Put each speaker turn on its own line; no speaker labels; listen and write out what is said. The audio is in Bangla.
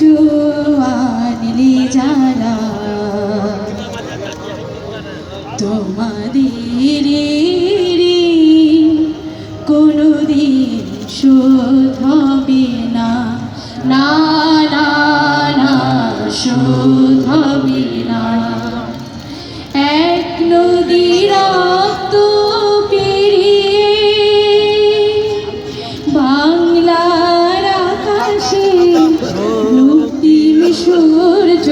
আনলে যারা তোমাদের কোনদিন শোধ হবে না। না না এক নদী সূর্য